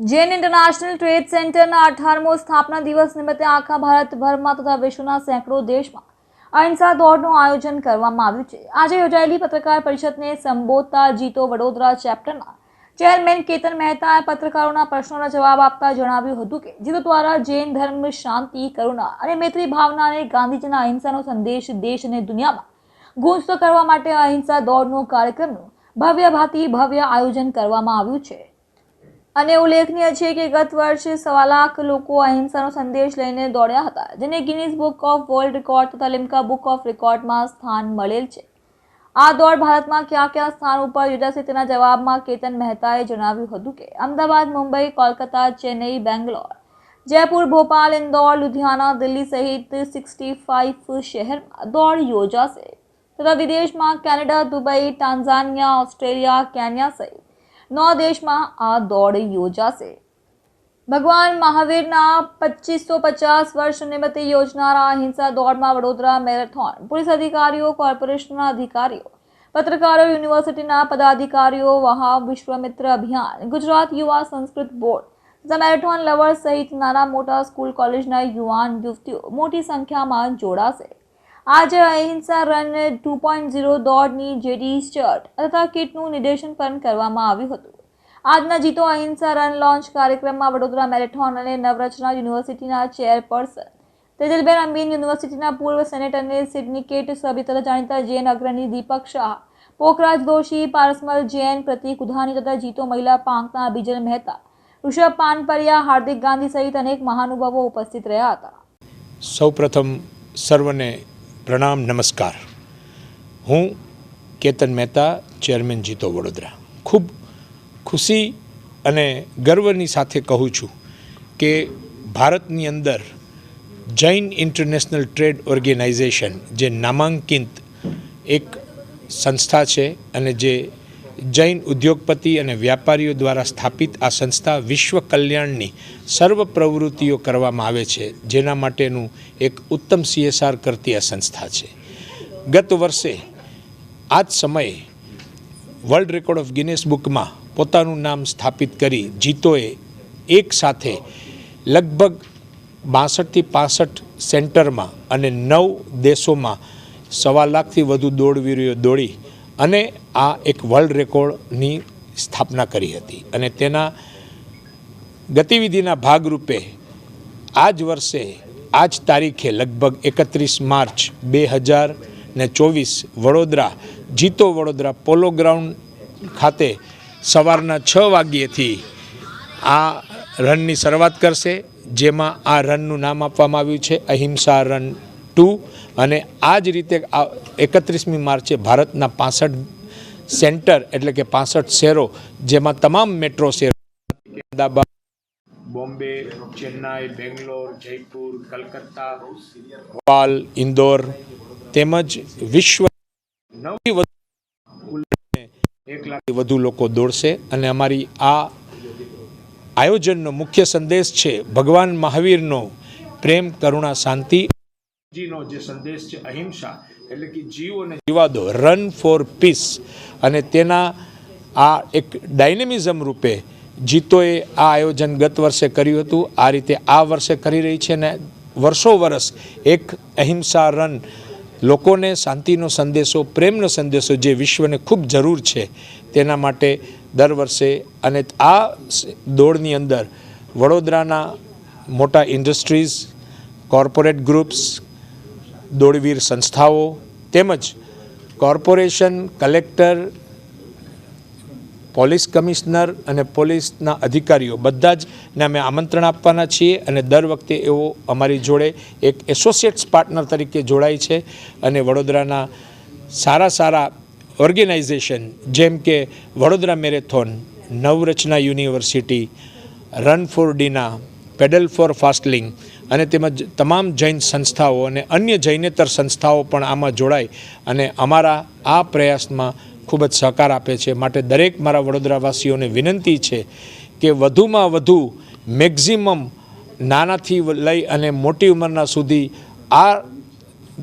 Jain international trade સેન્ટરના અઠારમો સ્થાપના દિવસ નિમિત્તે આખા ભારતભરમાં તથા વિશ્વના સેંકડો દેશમાં અહિંસા દોડનું આયોજન કરવામાં આવ્યું છે. આજે યોજાયેલી પત્રકાર પરિષદને સંબોધતા જીતો વડોદરા ચેપ્ટરના ચેરમેન કેતન મહેતાએ પત્રકારોના પ્રશ્નોના જવાબ આપતા જણાવ્યું હતું કે, જીતો દ્વારા જૈન ધર્મ, શાંતિ, કરુણા અને મૈત્રી ભાવના અને ગાંધીજીના અહિંસાનો સંદેશ દેશ અને દુનિયામાં ગુંજતો કરવા માટે અહિંસા દોડનો કાર્યક્રમનું ભવ્ય ભાતી ભવ્ય આયોજન કરવામાં આવ્યું છે. અને ઉલ્લેખનીય છે કે ગત વર્ષે સવા લાખ લોકો અહિંસાનો સંદેશ લઈને દોડ્યા હતા, જેને Guinness book of world record તથા લિમ્કા બુક ઓફ રેકોર્ડમાં સ્થાન મળેલ છે. આ દોડ ભારતમાં કયા કયા સ્થાન ઉપર યોજાશે તેના જવાબમાં કેતન મહેતાએ જણાવ્યું હતું કે, અમદાવાદ, મુંબઈ, કોલકાતા, ચેન્નઈ, બેંગ્લોર, જયપુર, ભોપાલ, ઇન્દોર લુધિયાના દિલ્હી સહિત સિક્સટી ફાઇવ શહેરમાં દોડ યોજાશે. તથા વિદેશમાં Canada, Dubai Tanzania Australia, Kenya સહિત નौ દેશમાં આ દોડ યોજાશે. ભગવાન મહાવીરના પચીસો પચાસ વર્ષ નિમિત્તે યોજનારા અહિંસા દોડમાં વડોદરા મેરેથોન પોલીસ અધિકારીઓ, કોર્પોરેશનના અધિકારીઓ, પત્રકારો, યુનિવર્સિટીના પદાધિકારીઓ વહા વિશ્વમિત્ર અભિયાન, ગુજરાત યુવા સંસ્કૃત બોર્ડ મેરેથોન લવર્સ સહિત નાના મોટા સ્કૂલ કોલેજના યુવાન યુવતીઓ મોટી સંખ્યામાં જોડાશે. આજે Ahimsa run two point zero દોડની JD shirt તથા કિટનું નિર્દેશન પણ કરવામાં આવ્યું હતું. આજના જીતો અહિંસા રન લોન્ચ કાર્યક્રમમાં વડોદરા મેરેથોન અને નવરચના યુનિવર્સિટીના ચેરપર્સન તેજલબેન અમીન યુનિવર્સિટીના પૂર્વ સેનેટ અને સિડનિકેટ સભ્ય તથા જાણીતા જૈન અગ્રણી દીપક શાહ, પોખરાજ દોશી, પારસમલ જૈન, પ્રતિક ઉધાની તથા જીતો મહિલા પાંખના બિજલ મહેતા, ઋષભ પાનપરિયા, હાર્દિક ગાંધી સહિત અનેક મહાનુભાવો ઉપસ્થિત રહ્યા હતા. સૌપ્રથમ સર્વને પ્રણામ, નમસ્કાર. હું કેતન મહેતા, ચેરમેન જીતો વડોદરા. ખૂબ ખુશી અને ગર્વની સાથે કહું છું કે ભારતની અંદર જૈન ઇન્ટરનેશનલ ટ્રેડ ઓર્ગેનાઇઝેશન જે નામાંકિત એક સંસ્થા છે અને જે જૈન ઉદ્યોગપતિ અને વ્યાપારીઓ દ્વારા સ્થાપિત આ સંસ્થા વિશ્વ કલ્યાણની સર્વ પ્રવૃત્તિઓ કરવામાં આવે છે, જેના માટેનું એક ઉત્તમ સીએસઆર કરતી આ સંસ્થા છે. ગત વર્ષે આ જ સમયે વર્લ્ડ રેકોર્ડ ઓફ ગિનેસ બુકમાં પોતાનું નામ સ્થાપિત કરી જીતોએ એક સાથે લગભગ બાસઠથી પાસઠ સેન્ટરમાં અને નવ દેશોમાં સવા લાખથી વધુ દોડવીરીઓ દોડી અને આ એક વર્લ્ડ રેકોર્ડની સ્થાપના કરી હતી. અને તેના ગતિવિધિના ભાગરૂપે આ જ વર્ષે આ જ તારીખે લગભગ એકત્રીસ માર્ચ બે હજાર ને ચોવીસ Vadodara JITO Vadodara polo ground ખાતે સવારના છ વાગ્યેથી આ રનની શરૂઆત કરશે, જેમાં આ રનનું નામ આપવામાં આવ્યું છે, અહિંસા રન ટુ અને આ જ રીતે આ એકત્રીસમી માર્ચે ભારતના પાસઠ સેન્ટર એટલે કે પાસઠ શહેરો જેમાં તમામ મેટ્રો શહેરો અમદાવાદ, બોમ્બે, ચેન્નાઈ, બેંગ્લોર, જયપુર, કલકત્તા, ભોપાલ, ઇન્દોર તેમજ વિશ્વ નવથી વધુ એક લાખથી વધુ લોકો દોડશે અને અમારી આ આયોજનનો મુખ્ય સંદેશ છે ભગવાન મહાવીરનો પ્રેમ, કરુણા, શાંતિ સંદેશ છે, અહિંસા, એટલે કે જીવોને જીવાદો રન ફોર પીસ અને તેના આ એક ડાયનેમિઝમ રૂપે જીતોએ આ આયોજન ગત વર્ષે કર્યું હતું. આ રીતે આ વર્ષે કરી રહી છે ને વર્ષો વર્ષ એક અહિંસા રન લોકોને શાંતિનો સંદેશો, પ્રેમનો સંદેશો જે વિશ્વને ખૂબ જરૂર છે, તેના માટે દર વર્ષે અને આ દોડની અંદર વડોદરાના મોટા ઇન્ડસ્ટ્રીઝ કોર્પોરેટ ગ્રુપ્સ દોડવીર સંસ્થાઓ તેમજ કોર્પોરેશન કલેક્ટર, પોલીસ કમિશનર અને પોલીસના અધિકારીઓ બધા જ ને અમે આમંત્રણ આપવાના છીએ અને દર વખતે એવો અમારી જોડે એક એસોસિએટ્સ પાર્ટનર તરીકે જોડાય છે અને વડોદરાના સારા સારા ઓર્ગેનાઇઝેશન જેમ કે Vadodara marathon, Navrachana university, run for Deena, pedal for ફાસ્ટલિંગ અને તેમજ તમામ જૈન સંસ્થાઓ અને અન્ય જૈનેતર સંસ્થાઓ પણ આમાં જોડાય અને અમારા આ પ્રયાસમાં ખૂબ જ સહકાર આપે છે. માટે દરેક મારા વડોદરાવાસીઓને વિનંતી છે કે વધુમાં વધુ મેક્ઝિમમ નાનાથી લઈ અને મોટી ઉંમરના સુધી આ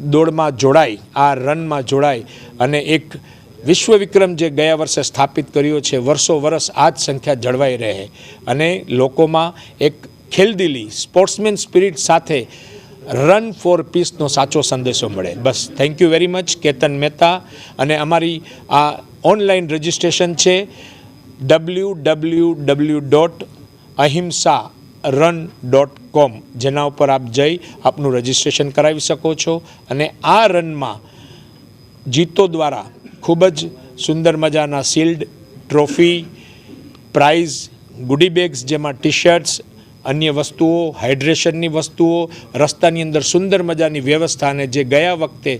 દોડમાં જોડાય, આ રનમાં જોડાય અને એક વિશ્વ વિક્રમ જે ગયા વર્ષે સ્થાપિત કર્યો છે, વર્ષો વર્ષ આ જ સંખ્યા જળવાઈ રહે. અને લોકોમાં એક ખેલદિલી સ્પોર્ટ્સમેન સ્પિરિટ સાથે રન ફોર પીસનો સાચો સંદેશો મળે. બસ thank you very much Ketan Mehta. અને અમારી આ ઓનલાઈન રજિસ્ટ્રેશન છે W W W dot Ahimsa run dot com જેના ઉપર આપ જઈ આપનું રજિસ્ટ્રેશન કરાવી શકો છો. અને આ રનમાં જીતો દ્વારા ખૂબ જ સુંદર મજાના shield trophy prize goody bags જેમાં ટી શર્ટ્સ અન્ય વસ્તુઓ હાઇડ્રેશનની વસ્તુઓ, રસ્તાની અંદર સુંદર મજાની વ્યવસ્થાને જે ગયા વખતે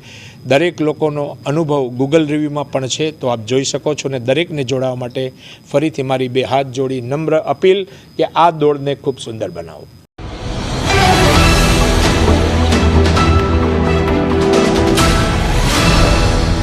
દરેક લોકોનો અનુભવ ગૂગલ રિવ્યૂમાં પણ છે, તો આપ જોઈ શકો છો ને દરેકને જોડાવા માટે ફરીથી મારી બે હાથ જોડી નમ્ર અપીલ કે આ દોડને ખૂબ સુંદર બનાવો.